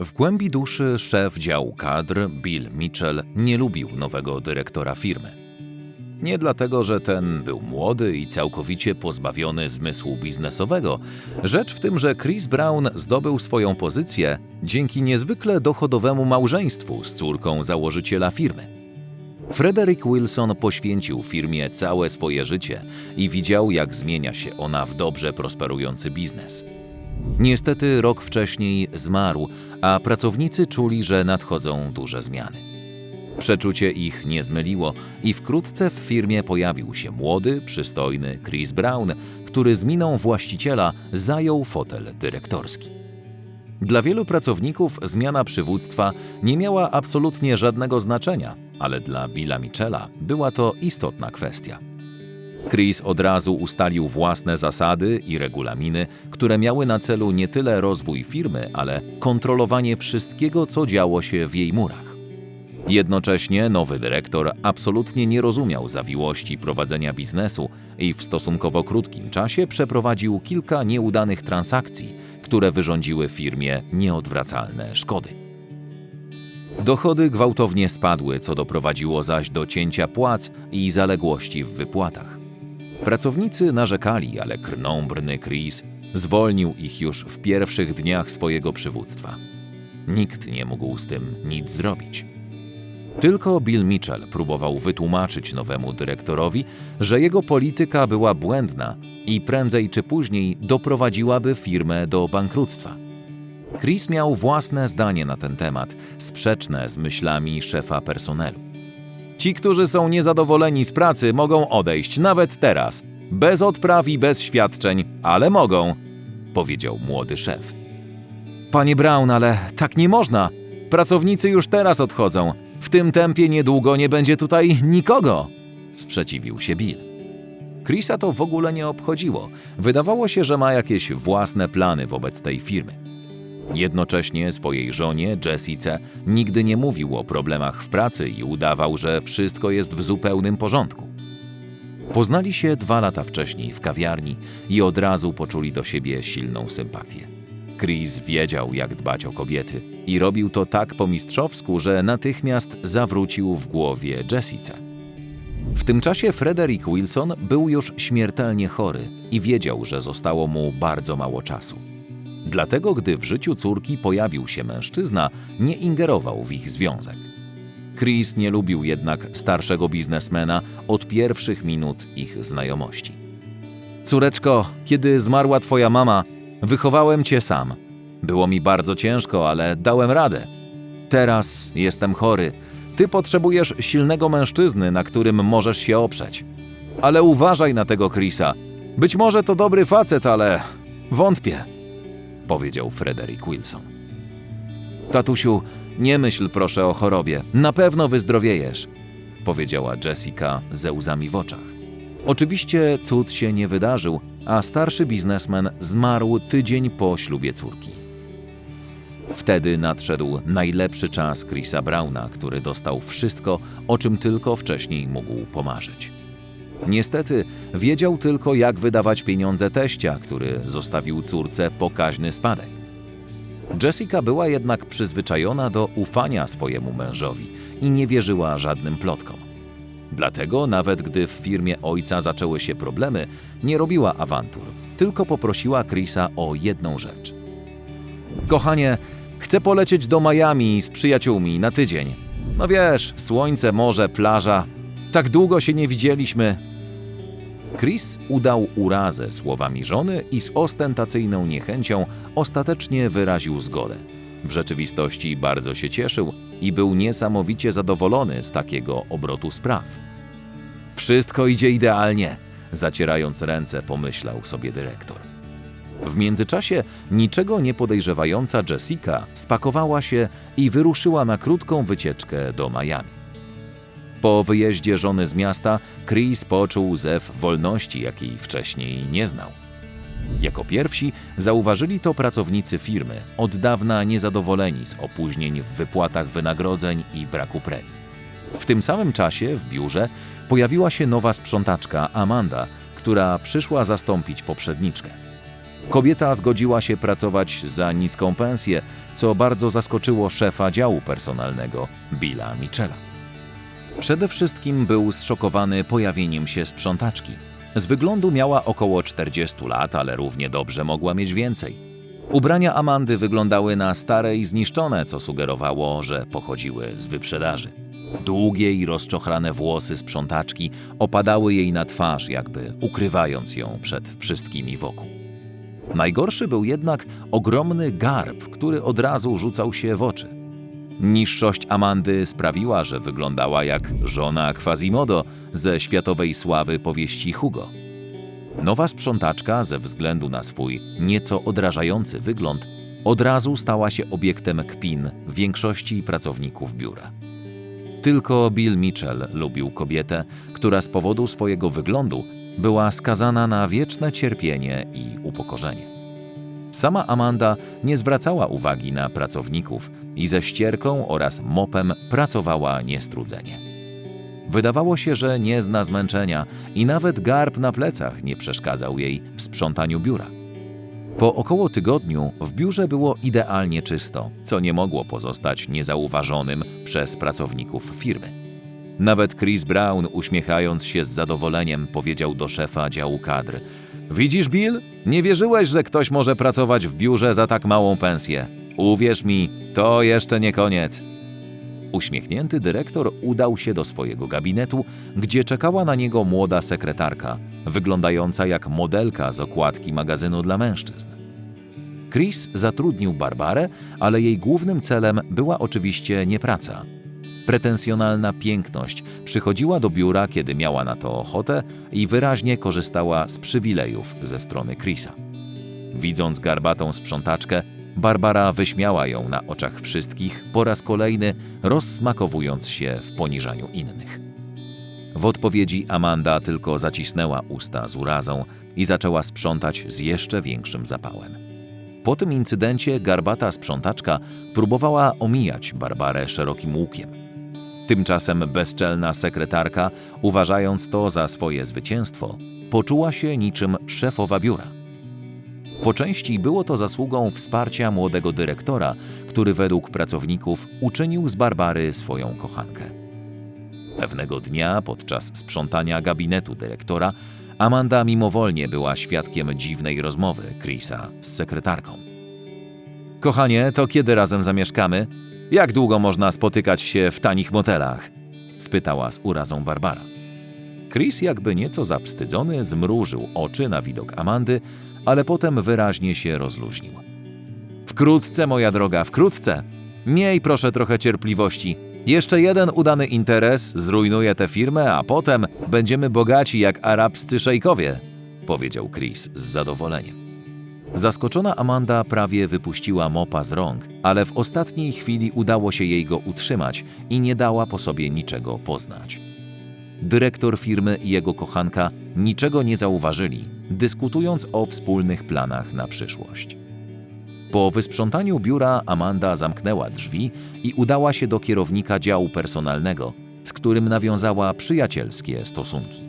W głębi duszy szef działu kadr Bill Mitchell nie lubił nowego dyrektora firmy. Nie dlatego, że ten był młody i całkowicie pozbawiony zmysłu biznesowego. Rzecz w tym, że Chris Brown zdobył swoją pozycję dzięki niezwykle dochodowemu małżeństwu z córką założyciela firmy. Frederick Wilson poświęcił firmie całe swoje życie i widział, jak zmienia się ona w dobrze prosperujący biznes. Niestety rok wcześniej zmarł, a pracownicy czuli, że nadchodzą duże zmiany. Przeczucie ich nie zmyliło i wkrótce w firmie pojawił się młody, przystojny Chris Brown, który z miną właściciela zajął fotel dyrektorski. Dla wielu pracowników zmiana przywództwa nie miała absolutnie żadnego znaczenia, ale dla Billa Michela była to istotna kwestia. Chris od razu ustalił własne zasady i regulaminy, które miały na celu nie tyle rozwój firmy, ale kontrolowanie wszystkiego, co działo się w jej murach. Jednocześnie nowy dyrektor absolutnie nie rozumiał zawiłości prowadzenia biznesu i w stosunkowo krótkim czasie przeprowadził kilka nieudanych transakcji, które wyrządziły firmie nieodwracalne szkody. Dochody gwałtownie spadły, co doprowadziło zaś do cięcia płac i zaległości w wypłatach. Pracownicy narzekali, ale krnąbrny Chris zwolnił ich już w pierwszych dniach swojego przywództwa. Nikt nie mógł z tym nic zrobić. Tylko Bill Mitchell próbował wytłumaczyć nowemu dyrektorowi, że jego polityka była błędna i prędzej czy później doprowadziłaby firmę do bankructwa. Chris miał własne zdanie na ten temat, sprzeczne z myślami szefa personelu. Ci, którzy są niezadowoleni z pracy, mogą odejść nawet teraz, bez odpraw i bez świadczeń, ale mogą, powiedział młody szef. Panie Brown, ale tak nie można. Pracownicy już teraz odchodzą. W tym tempie niedługo nie będzie tutaj nikogo, sprzeciwił się Bill. Chrisa to w ogóle nie obchodziło. Wydawało się, że ma jakieś własne plany wobec tej firmy. Jednocześnie swojej żonie, Jessice, nigdy nie mówił o problemach w pracy i udawał, że wszystko jest w zupełnym porządku. Poznali się dwa lata wcześniej w kawiarni i od razu poczuli do siebie silną sympatię. Chris wiedział, jak dbać o kobiety i robił to tak po mistrzowsku, że natychmiast zawrócił w głowie Jessice. W tym czasie Frederick Wilson był już śmiertelnie chory i wiedział, że zostało mu bardzo mało czasu. Dlatego, gdy w życiu córki pojawił się mężczyzna, nie ingerował w ich związek. Chris nie lubił jednak starszego biznesmena od pierwszych minut ich znajomości. Córeczko, kiedy zmarła twoja mama, wychowałem cię sam. Było mi bardzo ciężko, ale dałem radę. Teraz jestem chory. Ty potrzebujesz silnego mężczyzny, na którym możesz się oprzeć. Ale uważaj na tego Chrisa. Być może to dobry facet, ale wątpię powiedział Frederick Wilson. Tatusiu, nie myśl proszę o chorobie, na pewno wyzdrowiejesz, powiedziała Jessica ze łzami w oczach. Oczywiście cud się nie wydarzył, a starszy biznesmen zmarł tydzień po ślubie córki. Wtedy nadszedł najlepszy czas Chrisa Browna, który dostał wszystko, o czym tylko wcześniej mógł pomarzyć. Niestety wiedział tylko, jak wydawać pieniądze teścia, który zostawił córce pokaźny spadek. Jessica była jednak przyzwyczajona do ufania swojemu mężowi i nie wierzyła żadnym plotkom. Dlatego, nawet gdy w firmie ojca zaczęły się problemy, nie robiła awantur, tylko poprosiła Chrisa o jedną rzecz. Kochanie, chcę polecieć do Miami z przyjaciółmi na tydzień. No wiesz, słońce, morze, plaża. Tak długo się nie widzieliśmy, Chris udał urazę słowami żony i z ostentacyjną niechęcią ostatecznie wyraził zgodę. W rzeczywistości bardzo się cieszył i był niesamowicie zadowolony z takiego obrotu spraw. Wszystko idzie idealnie, zacierając ręce, pomyślał sobie dyrektor. W międzyczasie niczego nie podejrzewająca Jessica spakowała się i wyruszyła na krótką wycieczkę do Miami. Po wyjeździe żony z miasta, Chris poczuł zew wolności, jakiej wcześniej nie znał. Jako pierwsi zauważyli to pracownicy firmy, od dawna niezadowoleni z opóźnień w wypłatach wynagrodzeń i braku premii. W tym samym czasie w biurze pojawiła się nowa sprzątaczka Amanda, która przyszła zastąpić poprzedniczkę. Kobieta zgodziła się pracować za niską pensję, co bardzo zaskoczyło szefa działu personalnego, Billa Michela. Przede wszystkim był zszokowany pojawieniem się sprzątaczki. Z wyglądu miała około 40 lat, ale równie dobrze mogła mieć więcej. Ubrania Amandy wyglądały na stare i zniszczone, co sugerowało, że pochodziły z wyprzedaży. Długie i rozczochrane włosy sprzątaczki opadały jej na twarz, jakby ukrywając ją przed wszystkimi wokół. Najgorszy był jednak ogromny garb, który od razu rzucał się w oczy. Niższość Amandy sprawiła, że wyglądała jak żona Quasimodo ze światowej sławy powieści Hugo. Nowa sprzątaczka, ze względu na swój nieco odrażający wygląd, od razu stała się obiektem kpin większości pracowników biura. Tylko Bill Mitchell lubił kobietę, która z powodu swojego wyglądu była skazana na wieczne cierpienie i upokorzenie. Sama Amanda nie zwracała uwagi na pracowników i ze ścierką oraz mopem pracowała niestrudzenie. Wydawało się, że nie zna zmęczenia i nawet garb na plecach nie przeszkadzał jej w sprzątaniu biura. Po około tygodniu w biurze było idealnie czysto, co nie mogło pozostać niezauważonym przez pracowników firmy. Nawet Chris Brown, uśmiechając się z zadowoleniem, powiedział do szefa działu kadr: Widzisz, Bill? Nie wierzyłeś, że ktoś może pracować w biurze za tak małą pensję. Uwierz mi, to jeszcze nie koniec. Uśmiechnięty dyrektor udał się do swojego gabinetu, gdzie czekała na niego młoda sekretarka, wyglądająca jak modelka z okładki magazynu dla mężczyzn. Chris zatrudnił Barbarę, ale jej głównym celem była oczywiście nie praca. Pretensjonalna piękność przychodziła do biura, kiedy miała na to ochotę i wyraźnie korzystała z przywilejów ze strony Chrisa. Widząc garbatą sprzątaczkę, Barbara wyśmiała ją na oczach wszystkich, po raz kolejny rozsmakowując się w poniżaniu innych. W odpowiedzi Amanda tylko zacisnęła usta z urazą i zaczęła sprzątać z jeszcze większym zapałem. Po tym incydencie garbata sprzątaczka próbowała omijać Barbarę szerokim łukiem. Tymczasem bezczelna sekretarka, uważając to za swoje zwycięstwo, poczuła się niczym szefowa biura. Po części było to zasługą wsparcia młodego dyrektora, który według pracowników uczynił z Barbary swoją kochankę. Pewnego dnia podczas sprzątania gabinetu dyrektora Amanda mimowolnie była świadkiem dziwnej rozmowy Chrisa z sekretarką. Kochanie, to kiedy razem zamieszkamy? Jak długo można spotykać się w tanich motelach? spytała z urazą Barbara. Chris, jakby nieco zawstydzony, zmrużył oczy na widok Amandy, ale potem wyraźnie się rozluźnił. Wkrótce, moja droga, wkrótce. Miej proszę trochę cierpliwości. Jeszcze jeden udany interes zrujnuje tę firmę, a potem będziemy bogaci jak arabscy szejkowie, powiedział Chris z zadowoleniem. Zaskoczona Amanda prawie wypuściła mopa z rąk, ale w ostatniej chwili udało się jej go utrzymać i nie dała po sobie niczego poznać. Dyrektor firmy i jego kochanka niczego nie zauważyli, dyskutując o wspólnych planach na przyszłość. Po wysprzątaniu biura Amanda zamknęła drzwi i udała się do kierownika działu personalnego, z którym nawiązała przyjacielskie stosunki.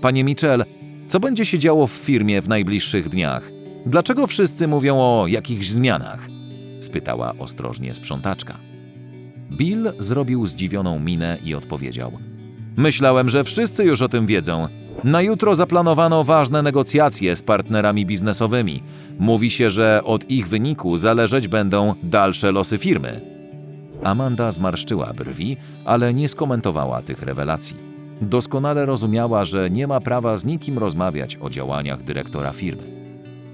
Panie Mitchell, co będzie się działo w firmie w najbliższych dniach? Dlaczego wszyscy mówią o jakichś zmianach? spytała ostrożnie sprzątaczka. Bill zrobił zdziwioną minę i odpowiedział: Myślałem, że wszyscy już o tym wiedzą. Na jutro zaplanowano ważne negocjacje z partnerami biznesowymi. Mówi się, że od ich wyniku zależeć będą dalsze losy firmy. Amanda zmarszczyła brwi, ale nie skomentowała tych rewelacji. Doskonale rozumiała, że nie ma prawa z nikim rozmawiać o działaniach dyrektora firmy.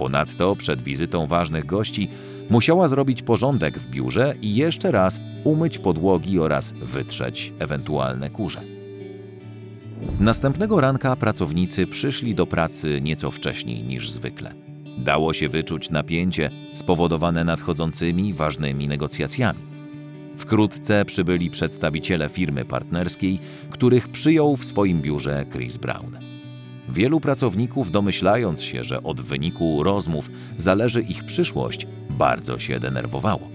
Ponadto przed wizytą ważnych gości musiała zrobić porządek w biurze i jeszcze raz umyć podłogi oraz wytrzeć ewentualne kurze. Następnego ranka pracownicy przyszli do pracy nieco wcześniej niż zwykle. Dało się wyczuć napięcie spowodowane nadchodzącymi ważnymi negocjacjami. Wkrótce przybyli przedstawiciele firmy partnerskiej, których przyjął w swoim biurze Chris Brown. Wielu pracowników, domyślając się, że od wyniku rozmów zależy ich przyszłość, bardzo się denerwowało.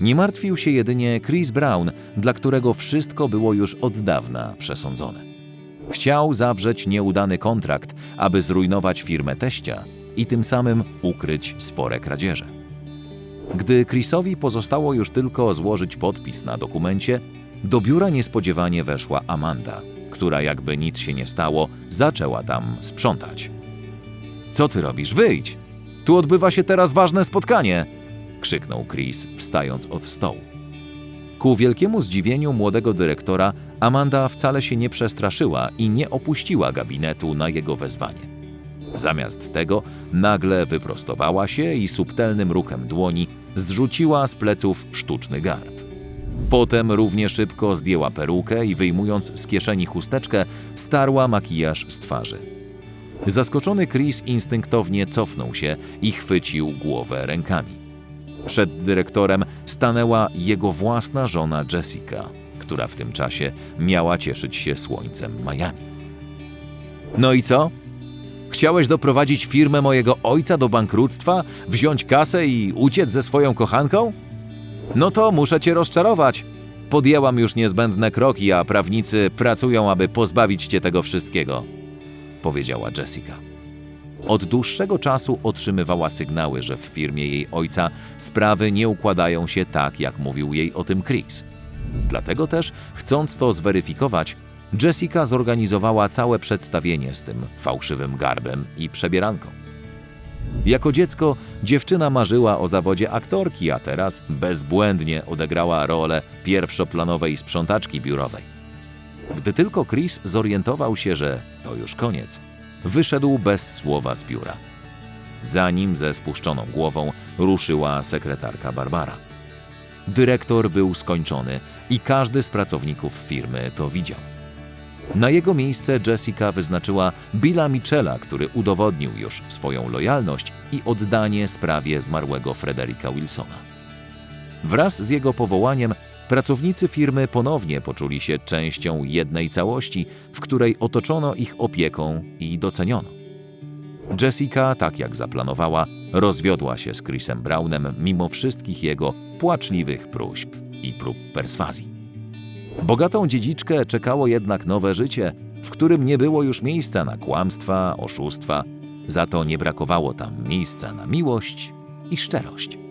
Nie martwił się jedynie Chris Brown, dla którego wszystko było już od dawna przesądzone. Chciał zawrzeć nieudany kontrakt, aby zrujnować firmę teścia i tym samym ukryć spore kradzieże. Gdy Chrisowi pozostało już tylko złożyć podpis na dokumencie, do biura niespodziewanie weszła Amanda, która jakby nic się nie stało, zaczęła tam sprzątać. Co ty robisz? Wyjdź! Tu odbywa się teraz ważne spotkanie! krzyknął Chris, wstając od stołu. Ku wielkiemu zdziwieniu młodego dyrektora, Amanda wcale się nie przestraszyła i nie opuściła gabinetu na jego wezwanie. Zamiast tego nagle wyprostowała się i subtelnym ruchem dłoni zrzuciła z pleców sztuczny garb. Potem równie szybko zdjęła perukę i wyjmując z kieszeni chusteczkę, starła makijaż z twarzy. Zaskoczony Chris instynktownie cofnął się i chwycił głowę rękami. Przed dyrektorem stanęła jego własna żona Jessica, która w tym czasie miała cieszyć się słońcem Miami. No i co? Chciałeś doprowadzić firmę mojego ojca do bankructwa, wziąć kasę i uciec ze swoją kochanką? No to muszę cię rozczarować. Podjęłam już niezbędne kroki, a prawnicy pracują, aby pozbawić cię tego wszystkiego, powiedziała Jessica. Od dłuższego czasu otrzymywała sygnały, że w firmie jej ojca sprawy nie układają się tak, jak mówił jej o tym Chris. Dlatego też, chcąc to zweryfikować, Jessica zorganizowała całe przedstawienie z tym fałszywym garbem i przebieranką. Jako dziecko dziewczyna marzyła o zawodzie aktorki, a teraz bezbłędnie odegrała rolę pierwszoplanowej sprzątaczki biurowej. Gdy tylko Chris zorientował się, że to już koniec, wyszedł bez słowa z biura. Za nim ze spuszczoną głową ruszyła sekretarka Barbara. Dyrektor był skończony i każdy z pracowników firmy to widział. Na jego miejsce Jessica wyznaczyła Billa Michela, który udowodnił już swoją lojalność i oddanie sprawie zmarłego Frederika Wilsona. Wraz z jego powołaniem pracownicy firmy ponownie poczuli się częścią jednej całości, w której otoczono ich opieką i doceniono. Jessica, tak jak zaplanowała, rozwiodła się z Chrisem Brownem mimo wszystkich jego płaczliwych próśb i prób perswazji. Bogatą dziedziczkę czekało jednak nowe życie, w którym nie było już miejsca na kłamstwa, oszustwa, za to nie brakowało tam miejsca na miłość i szczerość.